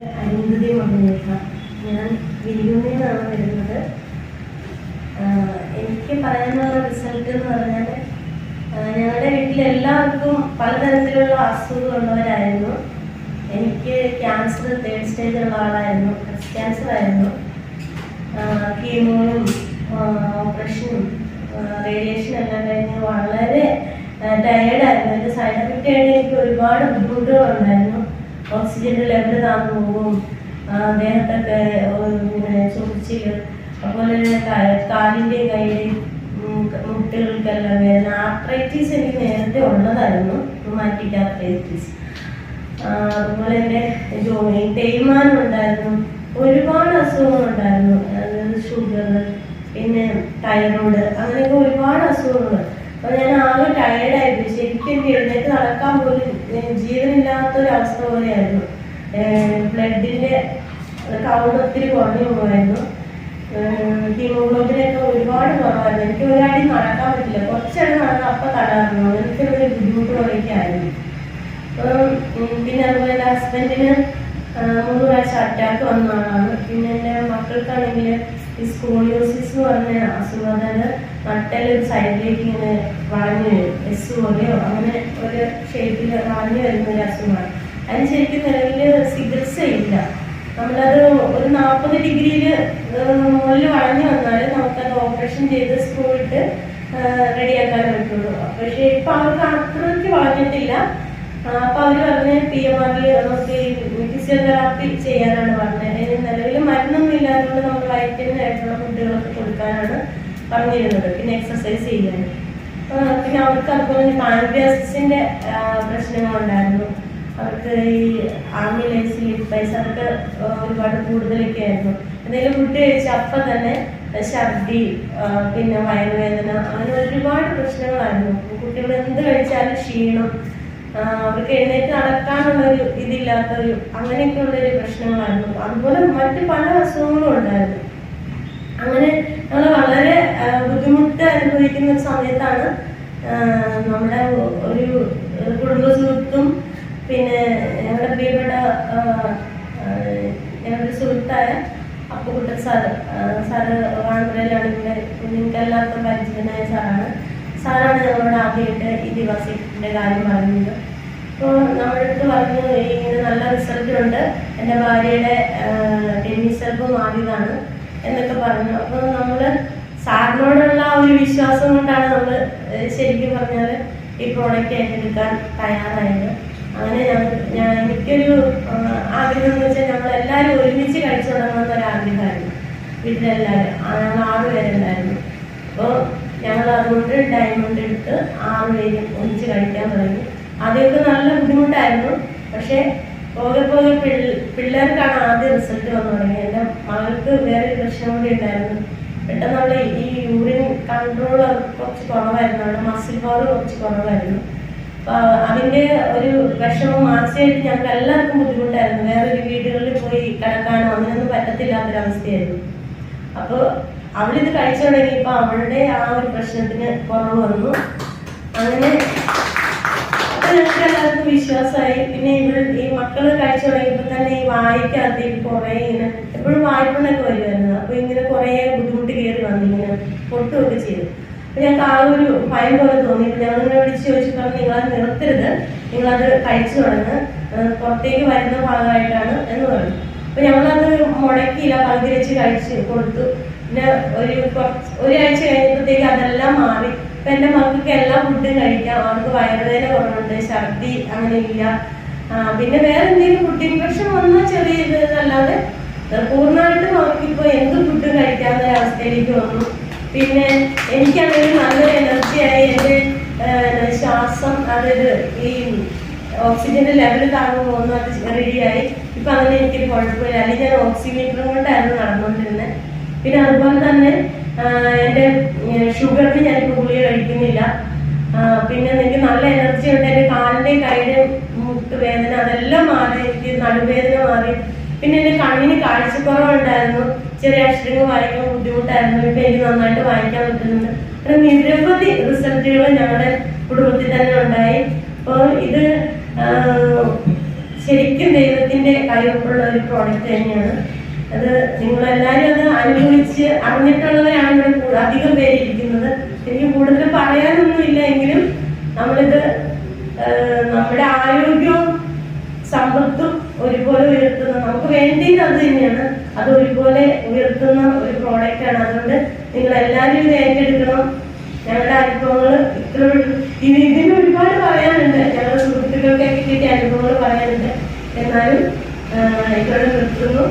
അരുന്ധതി വന്നേക്കാം ഞാൻ വിരിയൂരിൽ നിന്നാണ് വരുന്നത് എനിക്ക് പറയാനുള്ള റിസൾട്ട് എന്ന് പറഞ്ഞാൽ ഞങ്ങളുടെ വീട്ടിൽ എല്ലാവർക്കും പലതരത്തിലുള്ള അസുഖമുള്ളവരായിരുന്നു എനിക്ക് ക്യാൻസർ തേർഡ് സ്റ്റേജുള്ള ആളായിരുന്നു ബ്രസ്റ്റ് ക്യാൻസർ ആയിരുന്നു. കീമോയും ഓപ്പറേഷനും റേഡിയേഷനും എല്ലാം കഴിഞ്ഞ് വളരെ ടയേർഡായിരുന്നു എന്റെ സൈഡ് എഫക്റ്റ് ആയിട്ട് എനിക്ക് ഒരുപാട് ബുദ്ധിമുട്ടുകളുണ്ടായിരുന്നു. ഓക്സിജന്റെ ലെവൽ താന്നു പോകും. ദേഹത്തൊക്കെ ഇങ്ങനെ ചൊറിച്ചിൽ അതുപോലെ കാലിന്റെ കയ്യിൽ മുട്ടുകൾക്കെല്ലാം വേദന. ആർത്രൈറ്റീസ് എനിക്ക് നേരത്തെ ഉള്ളതായിരുന്നു. റുമാറ്റിക് ആർത്രൈറ്റീസ് അതുപോലെ എന്റെ ജോലി തേയ്മാനം ഉണ്ടായിരുന്നു ഒരുപാട് അസുഖങ്ങളുണ്ടായിരുന്നു. അതായത് ഷുഗർ പിന്നെ തൈറോയ്ഡ് അങ്ങനെയൊക്കെ ഒരുപാട് അസുഖങ്ങൾ അപ്പോൾ ഞാൻ ആകെ ടയേർഡായിരുന്നു ശരിക്കും എനിക്ക് എഴുന്നേറ്റ് നടക്കാൻ പോലും ഏഹ്, ജീവനില്ലാത്തൊരവസ്ഥ പോലെയായിരുന്നു. ബ്ലഡിന്റെ കൗണ്ട് ഒത്തിരി കുറഞ്ഞു പോകുമായിരുന്നു. ഹീമോഗ്ലോബിനൊക്കെ ഒരുപാട് കുറവായിരുന്നു. എനിക്ക് ഒരാടി നടക്കാൻ പറ്റില്ല. കുറച്ചടി നടന്നാൽ അപ്പം തടാറുന്നു എനിക്കൊരു ബുദ്ധിമുട്ട് പോലെയൊക്കെ ആയിരുന്നു. പിന്നെ അതുപോലെ എന്റെ ഹസ്ബൻഡിന് മൂന്ന് പ്രാവശ്യം അറ്റാക്ക് വന്നതാണ്. പിന്നെ എന്റെ മക്കൾക്കാണെങ്കിൽ ഈ സ്കോളിയോസിസ് എന്ന് പറഞ്ഞ അസുഖം ഒരു സൈഡിലേക്ക് ഇങ്ങനെ വളഞ്ഞു വരും. എസ് പോലെയോ? അങ്ങനെ ഒരു ഷേപ്പിൽ വളഞ്ഞു വരുന്ന ഒരു അസുഖമാണ്. അതിന് ശരിക്കും നിലവിൽ ചികിത്സയില്ല നമ്മളത് ഒരു നാൽപ്പത് ഡിഗ്രിയിൽ മുകളിൽ വളഞ്ഞു വന്നാൽ നമുക്കത് ഓപ്പറേഷൻ ചെയ്ത് സ്ക്രൂ ഇട്ട് റെഡിയാക്കാൻ പറ്റുള്ളൂ. പക്ഷേ ഇപ്പം അവർക്ക് അത്രയ്ക്ക് വളഞ്ഞിട്ടില്ല. അപ്പം അവർ പറഞ്ഞ് പി എം ആറിൽ നമുക്ക് ഫിസിയോതെറാപ്പി ചെയ്യാനാണ് പറഞ്ഞത്. അതിന് നിലവിൽ മരുന്നൊന്നും ഇല്ലാത്തതുകൊണ്ട് നമുക്ക് വൈറ്റമിൻ ആയിട്ടുള്ള ഫുഡുകളൊക്കെ കൊടുക്കാനാണ് പറഞ്ഞിരുന്നത്. പിന്നെ എക്സസൈസ് ചെയ്യാൻ. പിന്നെ അവർക്ക് അതുപോലെ പാൻഗ്രാസിന്റെ പ്രശ്നങ്ങളുണ്ടായിരുന്നു. അവർക്ക് ഈ ആംബുലൻസ് ലിപ്പൈസ് അതൊക്കെ ഒരുപാട് കൂടുതലൊക്കെ ആയിരുന്നു. എന്തെങ്കിലും ഫുഡ് കഴിച്ച അപ്പം തന്നെ ഛർദി പിന്നെ വയറുവേദന അങ്ങനെ ഒരുപാട് പ്രശ്നങ്ങളായിരുന്നു. കുട്ടികൾ എന്ത് കഴിച്ചാലും ക്ഷീണം. അവർക്ക് എഴുന്നേറ്റ് നടക്കാനുള്ളൊരു ഇതില്ലാത്തൊരു അങ്ങനെയൊക്കെ ഉള്ളൊരു പ്രശ്നങ്ങളായിരുന്നു. അതുപോലെ മറ്റ് പല അസുഖങ്ങളും ഉണ്ടായിരുന്നു. അങ്ങനെ നമ്മൾ വളരെ ബുദ്ധിമുട്ട് അനുഭവിക്കുന്ന ഒരു സമയത്താണ് നമ്മുടെ ഒരു കുടുംബ സുഹൃത്തും പിന്നെ ഞങ്ങളുടെ പ്രിയപ്പെട്ട ഞങ്ങളുടെ സുഹൃത്തായ അപ്പുകുട്ടൻ സാറ് സാറ് ആന്ധ്രയിലാണ് ഇവിടെ നിങ്ങൾക്ക് എല്ലാവർക്കും പരിചിതനായ സാറാണ്. സാറാണ് ഞങ്ങളോട് ആദ്യമായിട്ട് ഈ ദിവസത്തിന്റെ കാര്യം പറഞ്ഞത്. അപ്പോൾ നമ്മളടുത്ത് പറഞ്ഞു ഇങ്ങനെ നല്ല റിസൾട്ടുണ്ട് എന്റെ ഭാര്യയുടെ ടെന്നീസ് എൽബ് മാറിയതാണ് എന്നൊക്കെ പറഞ്ഞു. അപ്പോൾ നമ്മൾ സാറിനോടുള്ള ആ ഒരു വിശ്വാസം കൊണ്ടാണ് നമ്മൾ ശരിക്കും പറഞ്ഞാൽ ഈ പ്രോഡക്റ്റ് ഏറ്റെടുക്കാൻ തയ്യാറായത്. അങ്ങനെ ഞാൻ എനിക്കൊരു ആഗ്രഹം എന്ന് വെച്ചാൽ ഞങ്ങൾ എല്ലാവരും ഒരുമിച്ച് കഴിച്ചു തുടങ്ങുന്ന ഒരു ആഗ്രഹമായിരുന്നു. വീട്ടിലെല്ലാവരും ഞങ്ങൾ ആറ് പേരുണ്ടായിരുന്നു. അപ്പോൾ ഞങ്ങൾ അതുകൊണ്ട് ഡയമണ്ട് എടുത്ത് ആറ് പേരും ഒന്നിച്ച് കഴിക്കാൻ തുടങ്ങി. ആദ്യമൊക്കെ നല്ല ബുദ്ധിമുട്ടായിരുന്നു. പക്ഷേ പോകെ പോകെ പിള്ള- പിള്ളേർക്കാണ് ആദ്യം റിസൾട്ട് വന്നു തുടങ്ങിയത് എന്റെ മകൾക്ക് വേറെ പ്രശ്നം കൂടി ഉണ്ടായിരുന്നു. പെട്ടെന്ന് അവളെ ഈ യൂറിൻ കൺട്രോൾ കുറച്ച് കുറവായിരുന്നു. അവളുടെ മസിൽ പവർ കുറച്ച് കുറവായിരുന്നു. അപ്പോൾ അതിന്റെ ഒരു വിഷമം മാനസികമായിട്ട് ഞങ്ങൾക്ക് എല്ലാവർക്കും ബുദ്ധിമുട്ടായിരുന്നു. വേറൊരു വീടുകളിൽ പോയി കിടക്കാനോ അങ്ങനെയൊന്നും പറ്റത്തില്ലാത്തൊരവസ്ഥയായിരുന്നു. അപ്പോൾ അവളിത് കഴിച്ചു തുടങ്ങിയപ്പോൾ അവളുടെ ആ ഒരു പ്രശ്നത്തിന് കുറവ് വന്നു. അങ്ങനെ ഞങ്ങൾക്ക് എല്ലാവർക്കും വിശ്വാസമായി. പിന്നെ ഇവിടെ ഈ മക്കൾ കഴിച്ചു തുടങ്ങിയപ്പോൾ തന്നെ ഈ വായിക്കകത്തേക്ക് കുറേ ഇങ്ങനെ എപ്പോഴും വായ്പണൊക്കെ വരുമായിരുന്നു അപ്പൊ ഇങ്ങനെ കുറേ ബുദ്ധിമുട്ട് കയറി വന്നിങ്ങനെ പൊട്ടുമൊക്കെ ചെയ്തു. അപ്പൊ ഞങ്ങൾക്ക് ആ ഒരു ഭയം പോലെ തോന്നി. ഞങ്ങൾ ഇങ്ങനെ വിളിച്ച് ചോദിച്ചു പറഞ്ഞു നിങ്ങളത് നിർത്തരുത്. നിങ്ങളത് കഴിച്ചു തുടങ്ങ്. പുറത്തേക്ക് വരുന്ന ഭാഗമായിട്ടാണ് എന്ന് പറഞ്ഞു. അപ്പൊ ഞങ്ങളത് മുടക്കിയില്ല. പകുതി വെച്ച് കഴിച്ച് കൊടുത്തു. പിന്നെ ഒരു ഒരാഴ്ച കഴിഞ്ഞപ്പോഴത്തേക്ക് അതെല്ലാം മാറി. ഇപ്പൊ എന്റെ മക്കൾക്ക് എല്ലാ ഫുഡും കഴിക്കാം. അവർക്ക് വയറുവേദന കുറവുണ്ട് ഛർദി അങ്ങനെ ഇല്ല പിന്നെ വേറെ എന്തെങ്കിലും ഫുഡ് ഇൻഫെക്ഷൻ വന്നാൽ ചെറിയ ഇതല്ലാതെ പൂർണമായിട്ടും അവർക്ക് ഇപ്പൊ എന്ത് ഫുഡും കഴിക്കാവുന്ന അവസ്ഥയിലേക്ക് വന്നു. പിന്നെ എനിക്കാണെങ്കിൽ നല്ലൊരു എനർജിയായി ഏഹ്, ശ്വാസം അതായത് ഈ ഓക്സിജന്റെ ലെവൽ താഴ്ന്നു പോകുന്നു അത് റെഡിയായി ഇപ്പൊ അങ്ങനെ എനിക്കൊരു കുഴപ്പമില്ല. അല്ലെങ്കിൽ ഞാൻ ഓക്സിമീറ്ററും കൊണ്ടായിരുന്നു നടന്നുകൊണ്ടിരുന്നത്. പിന്നെ അതുപോലെ തന്നെ ആഹ്, എന്റെ ഷുഗറിന് ഞാനിപ്പോൾ ഗുളിക കഴിക്കുന്നില്ല ആഹ്, പിന്നെ എനിക്ക് നല്ല എനർജി ഉണ്ട് എന്റെ കാലിന്റെ കൈയുടെ മുട്ട് വേദന അതെല്ലാം മാറി എനിക്ക് നടുവേദന മാറി പിന്നെ എന്റെ കണ്ണിന് കാഴ്ചക്കുറവുണ്ടായിരുന്നു. ചെറിയ അക്ഷരങ്ങൾ വായിക്കാൻ ബുദ്ധിമുട്ടായിരുന്നു. ഇപ്പൊ എനിക്ക് നന്നായിട്ട് വായിക്കാൻ പറ്റുന്നുണ്ട്. അങ്ങനെ നിരവധി റിസൾട്ടുകൾ ഞങ്ങളുടെ കുടുംബത്തിൽ തന്നെ ഉണ്ടായി. അപ്പോൾ ഇത് ശരിക്കും ദൈവത്തിന്റെ കൈവപ്പുള്ള ഒരു പ്രോഡക്റ്റ് തന്നെയാണ്. അത് നിങ്ങളെല്ലാവരും അത് അനുഭവിച്ച് അറിഞ്ഞിട്ടുള്ളവരാണ് ഇവിടെ അധികം പേര് ഇരിക്കുന്നത് എനിക്ക് കൂടുതൽ പറയാനൊന്നുമില്ല എങ്കിലും നമ്മളിത് നമ്മുടെ ആരോഗ്യവും സമ്പത്തും ഒരുപോലെ ഉയർത്തുന്ന നമുക്ക് വേണ്ടത് അത് തന്നെയാണ്. അത് ഒരുപോലെ ഉയർത്തുന്ന ഒരു പ്രോഡക്റ്റ് ആണ്. അതുകൊണ്ട് നിങ്ങൾ എല്ലാവരും ഇത് ഏറ്റെടുക്കണം. ഞങ്ങളുടെ അനുഭവങ്ങൾ ഇത്ര ഇനി ഇതിന് ഒരുപാട് പറയാനുണ്ട്. ഞങ്ങളുടെ സുഹൃത്തുക്കൾക്കൊക്കെ കിട്ടിയ അനുഭവങ്ങൾ പറയാനുണ്ട്. എന്നാലും ഇതോടെ നിർത്തുന്നു.